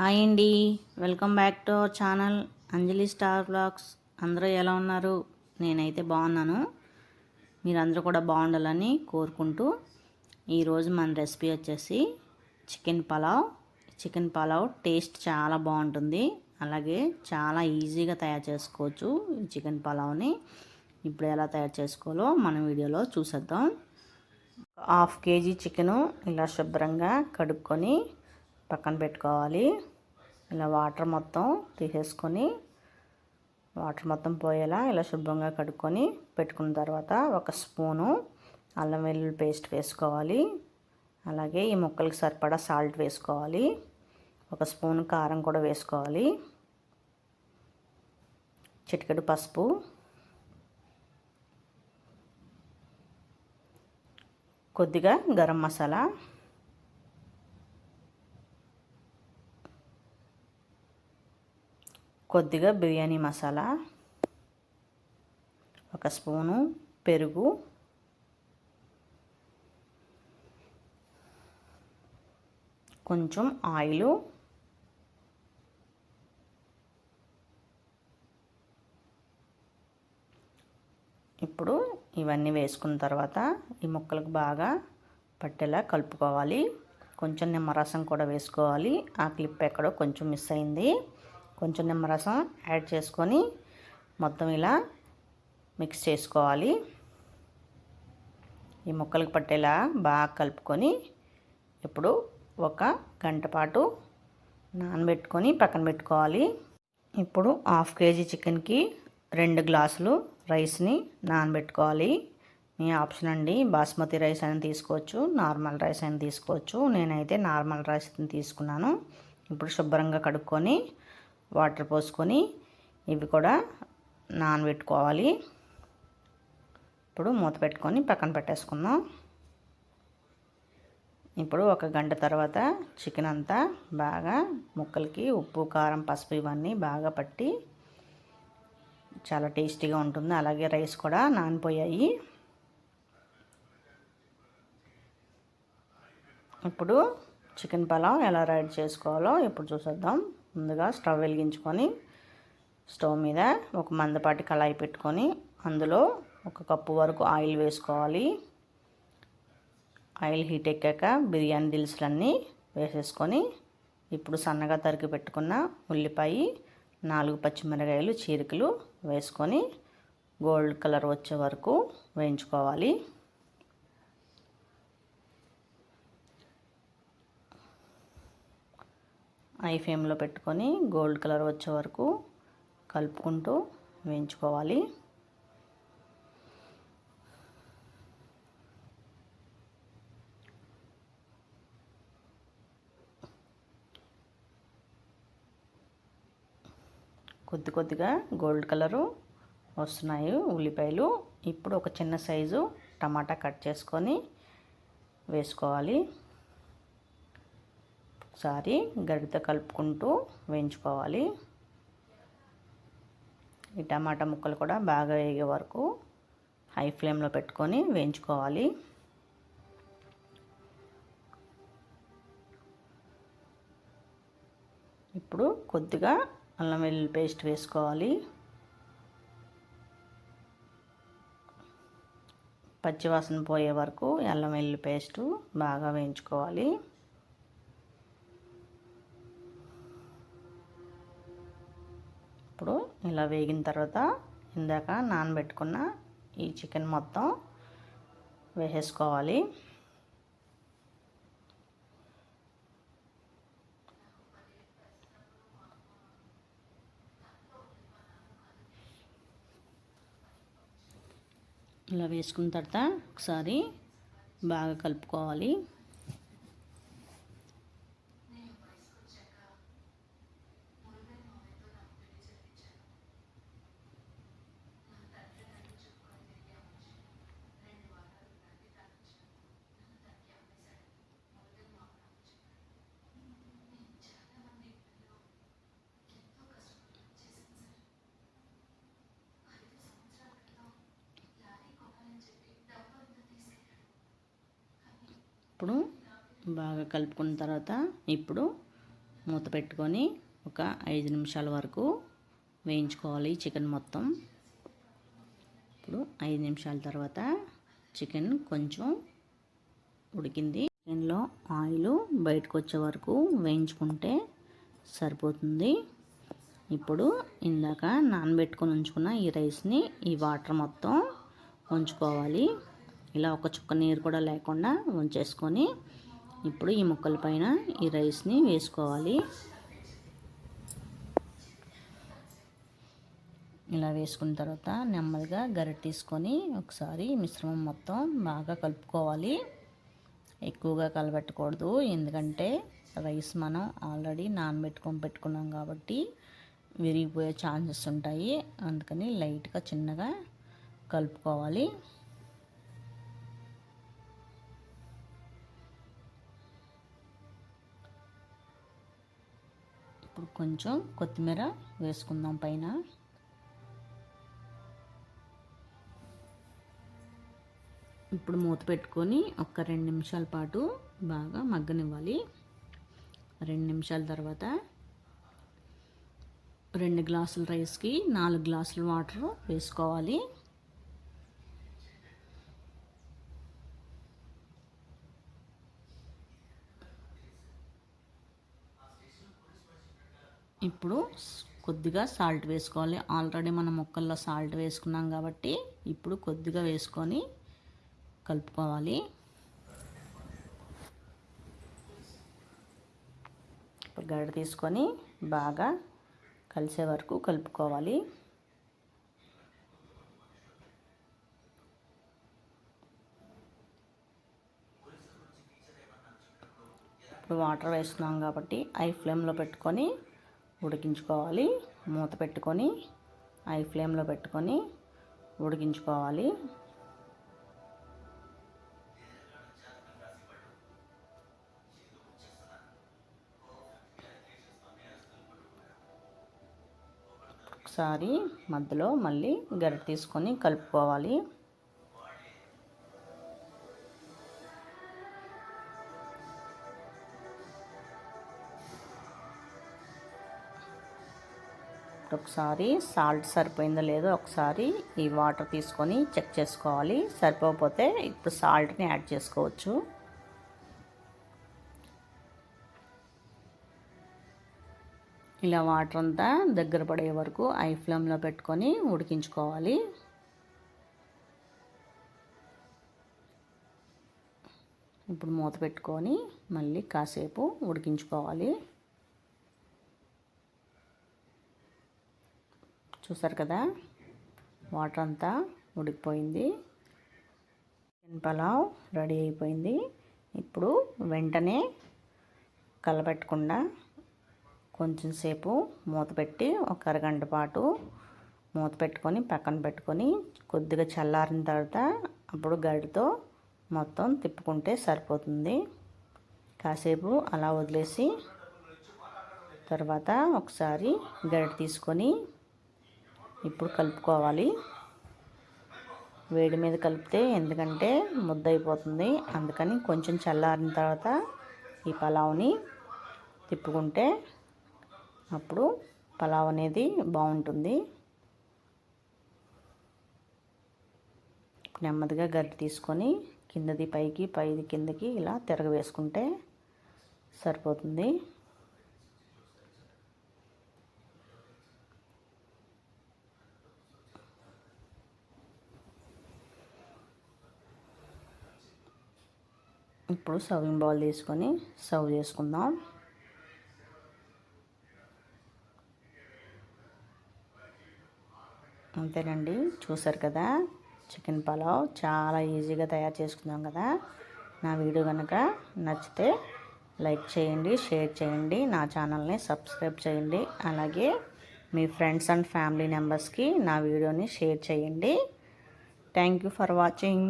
Hi అండి. Welcome back to our channel Anjali star blogs. అందరూ ఎలా ఉన్నారు? నేనైతే బాగున్నాను. మీరందరూ కూడా బాగుండాలని కోరుకుంటూ ఈరోజు మన రెసిపీ వచ్చేసి chicken pulao. Chicken pulao taste చాలా బాగుంటుంది. అలాగే చాలా ఈజీగా తయారు చేసుకోవచ్చు ఈ చికెన్ పలావ్ని. ఇప్పుడు ఎలా తయారు చేసుకోవాలో మన వీడియోలో చూసేద్దాం. హాఫ్ కేజీ చికెను ఇలా శుభ్రంగా కడుక్కొని పక్కన పెట్టుకోవాలి. ఇలా వాటర్ మొత్తం తీసేసుకొని వాటర్ మొత్తం పోయేలా ఇలా శుభ్రంగా కడుక్కొని పెట్టుకున్న తర్వాత ఒక స్పూను అల్లం వెల్లుల్లి పేస్ట్ వేసుకోవాలి. అలాగే ఈ ముక్కలకి సరిపడా సాల్ట్ వేసుకోవాలి. ఒక స్పూన్ కారం కూడా వేసుకోవాలి. చిటికెడు పసుపు. కొద్దిగా గరం మసాలా. కొద్దిగా బిర్యానీ మసాలా ఒక స్పూను పెరుగు కొంచెం ఆయిలు ఇప్పుడు ఇవన్నీ వేసుకున్న తర్వాత ఈ ముక్కలకు బాగా పట్టేలా కలుపుకోవాలి. కొంచెం నిమ్మరసం కూడా వేసుకోవాలి. ఆ క్లిప్ ఎక్కడో కొంచెం మిస్ అయింది. కొంచెం నిమ్మరసం యాడ్ చేసుకొని మొత్తం ఇలా మిక్స్ చేసుకోవాలి. ఈ ముక్కలకు పట్టేలా బాగా కలుపుకొని ఇప్పుడు ఒక గంట పాటు నానబెట్టుకొని పక్కన పెట్టుకోవాలి. ఇప్పుడు హాఫ్ కేజీ చికెన్కి రెండు గ్లాసులు రైస్ని నానబెట్టుకోవాలి. మీ ఆప్షన్ అండి. బాస్మతి రైస్ అయినా తీసుకోవచ్చు నార్మల్ రైస్ అయినా తీసుకోవచ్చు. నేనైతే నార్మల్ రైస్ని తీసుకున్నాను. ఇప్పుడు శుభ్రంగా కడుక్కొని వాటర్ పోసుకొని ఇవి కూడా నానబెట్టుకోవాలి. ఇప్పుడు మూత పెట్టుకొని పక్కన పెట్టేసుకుందాం. ఇప్పుడు ఒక గంట తర్వాత చికెన్ అంతా బాగా ముక్కలకి ఉప్పు కారం పసుపు ఇవన్నీ బాగా పట్టి చాలా టేస్టీగా ఉంటుంది. అలాగే రైస్ కూడా నానిపోయాయి. ఇప్పుడు చికెన్ పలావ్ ఎలా రెడీ చేసుకోవాలో ఇప్పుడు చూసేద్దాం. ముందుగా స్టవ్ వెలిగించుకొని స్టవ్ మీద ఒక మందపాటి కళాయి పెట్టుకొని అందులో ఒక కప్పు వరకు ఆయిల్ వేసుకోవాలి. ఆయిల్ హీట్ ఎక్కాక బిర్యానీ దినుసులన్నీ వేసేసుకొని ఇప్పుడు సన్నగా తరిగి పెట్టుకున్న ఉల్లిపాయ నాలుగు పచ్చిమిరకాయలు చీరికలు వేసుకొని గోల్డ్ కలర్ వచ్చే వరకు వేయించుకోవాలి. ఐ ఫ్లేమ్లో పెట్టుకొని గోల్డ్ కలర్ వచ్చే వరకు కలుపుకుంటూ వేయించుకోవాలి. కొద్ది కొద్దిగా గోల్డ్ కలరు వస్తున్నాయి ఉల్లిపాయలు. ఇప్పుడు ఒక చిన్న సైజు టమాటా కట్ చేసుకొని వేసుకోవాలి. ఒకసారి గరిటతో కలుపుకుంటూ వేయించుకోవాలి. ఈ టమాటా ముక్కలు కూడా బాగా వేగే వరకు హై ఫ్లేమ్లో పెట్టుకొని వేయించుకోవాలి. ఇప్పుడు కొద్దిగా అల్లం వెల్లుల్లి పేస్ట్ వేసుకోవాలి. పచ్చివాసన పోయే వరకు అల్లం వెల్లుల్లి పేస్టు బాగా వేయించుకోవాలి. ఇప్పుడు ఇలా వేగిన తర్వాత ఇందాక నానబెట్టుకున్న ఈ చికెన్ మొత్తం వేసేసుకోవాలి. ఇలా వేసుకున్న తర్వాత ఒకసారి బాగా కలుపుకోవాలి. ఇప్పుడు బాగా కలుపుకున్న తర్వాత ఇప్పుడు మూత పెట్టుకొని ఒక ఐదు నిమిషాల వరకు వేయించుకోవాలి చికెన్ మొత్తం. ఇప్పుడు ఐదు నిమిషాల తర్వాత చికెన్ కొంచెం ఉడికింది. చికెన్లో ఆయిల్ బయటకు వచ్చే వరకు వేయించుకుంటే సరిపోతుంది. ఇప్పుడు ఇందాక నానబెట్టుకొని ఉంచుకున్న ఈ రైస్ని ఈ వాటర్ మొత్తం ఉంచుకోవాలి. ఇలా ఒక చుక్క నీరు కూడా లేకుండా ఉంచేసుకొని ఇప్పుడు ఈ ముక్కల పైన ఈ రైస్ని వేసుకోవాలి. ఇలా వేసుకున్న తర్వాత నెమ్మదిగా గరిటె తీసుకొని ఒకసారి మిశ్రమం మొత్తం బాగా కలుపుకోవాలి. ఎక్కువగా కలబెట్టకూడదు ఎందుకంటే రైస్ మనం ఆల్రెడీ నానబెట్టుకొని పెట్టుకున్నాం కాబట్టి విరిగిపోయే ఛాన్సెస్ ఉంటాయి. అందుకని లైట్గా చిన్నగా కలుపుకోవాలి. కొంచెం కొత్తిమీర వేసుకుందాం పైన. ఇప్పుడు మూత పెట్టుకొని ఒక రెండు నిమిషాల పాటు బాగా మగ్గనివ్వాలి. రెండు నిమిషాల తర్వాత రెండు గ్లాసుల రైస్కి నాలుగు గ్లాసుల వాటర్ వేసుకోవాలి. ఇప్పుడు కొద్దిగా సాల్ట్ వేసుకోవాలి. ఆల్రెడీ మనం ముక్కల్లో సాల్ట్ వేసుకున్నాం కాబట్టి ఇప్పుడు కొద్దిగా వేసుకొని కలుపుకోవాలి. ఇప్పుడు గడ్డ తీసుకొని బాగా కలిసే వరకు కలుపుకోవాలి. ఇప్పుడు వాటర్ వేస్తున్నాం కాబట్టి ఐ ఫ్లేమ్లో పెట్టుకొని ఉడికించుకోవాలి. మూత పెట్టుకొని ఐ ఫ్లేమ్లో పెట్టుకొని ఉడికించుకోవాలి. ఒకసారి మధ్యలో మళ్ళీ గరిట తీసుకొని కలుపుకోవాలి. ఒకసారి సాల్ట్ సరిపోయిందో లేదో ఒకసారి ఈ వాటర్ తీసుకొని చెక్ చేసుకోవాలి. సరిపోకపోతే ఇప్పుడు సాల్ట్ని యాడ్ చేసుకోవచ్చు. ఇలా వాటర్ అంతా దగ్గర పడే వరకు ఐ ఫ్లేమ్లో పెట్టుకొని ఉడికించుకోవాలి. ఇప్పుడు మూత పెట్టుకొని మళ్ళీ కాసేపు ఉడికించుకోవాలి. చూసారు కదా? వాటర్ అంతా ఉడికిపోయింది. చికెన్ పలావ్ రెడీ అయిపోయింది. ఇప్పుడు వెంటనే కలపెట్టకుండా కొంచెం సేపు మూత పెట్టి ఒక అరగంట పాటు మూత పెట్టుకొని పక్కన పెట్టుకొని కొద్దిగా చల్లారిన తర్వాత అప్పుడు గడితో మొత్తం తిప్పుకుంటే సరిపోతుంది. కాసేపు అలా వదిలేసి తర్వాత ఒకసారి గడి తీసుకొని ఇప్పుడు కలుపుకోవాలి. వేడి మీద కలిపితే ఎందుకంటే ముద్ద అయిపోతుంది. అందుకని కొంచెం చల్లారిన తర్వాత ఈ పలావ్ని తిప్పుకుంటే అప్పుడు పలావ్ అనేది బాగుంటుంది. నెమ్మదిగా గడ్డి తీసుకొని కిందది పైకి పైది కిందకి ఇలా తిరగవేసుకుంటే సరిపోతుంది. ఇప్పుడు సర్వింగ్ బౌల్ తీసుకొని సర్వ్ చేసుకుందాం. అంతేనండి చూసారు కదా? చికెన్ పలావ్ చాలా ఈజీగా తయారు చేసుకున్నాం కదా? నా వీడియో కనుక నచ్చితే లైక్ చేయండి షేర్ చేయండి నా ఛానల్ని సబ్స్క్రైబ్ చేయండి అలాగే మీ ఫ్రెండ్స్ అండ్ ఫ్యామిలీ మెంబర్స్కి నా వీడియోని షేర్ చేయండి. Thank you for watching.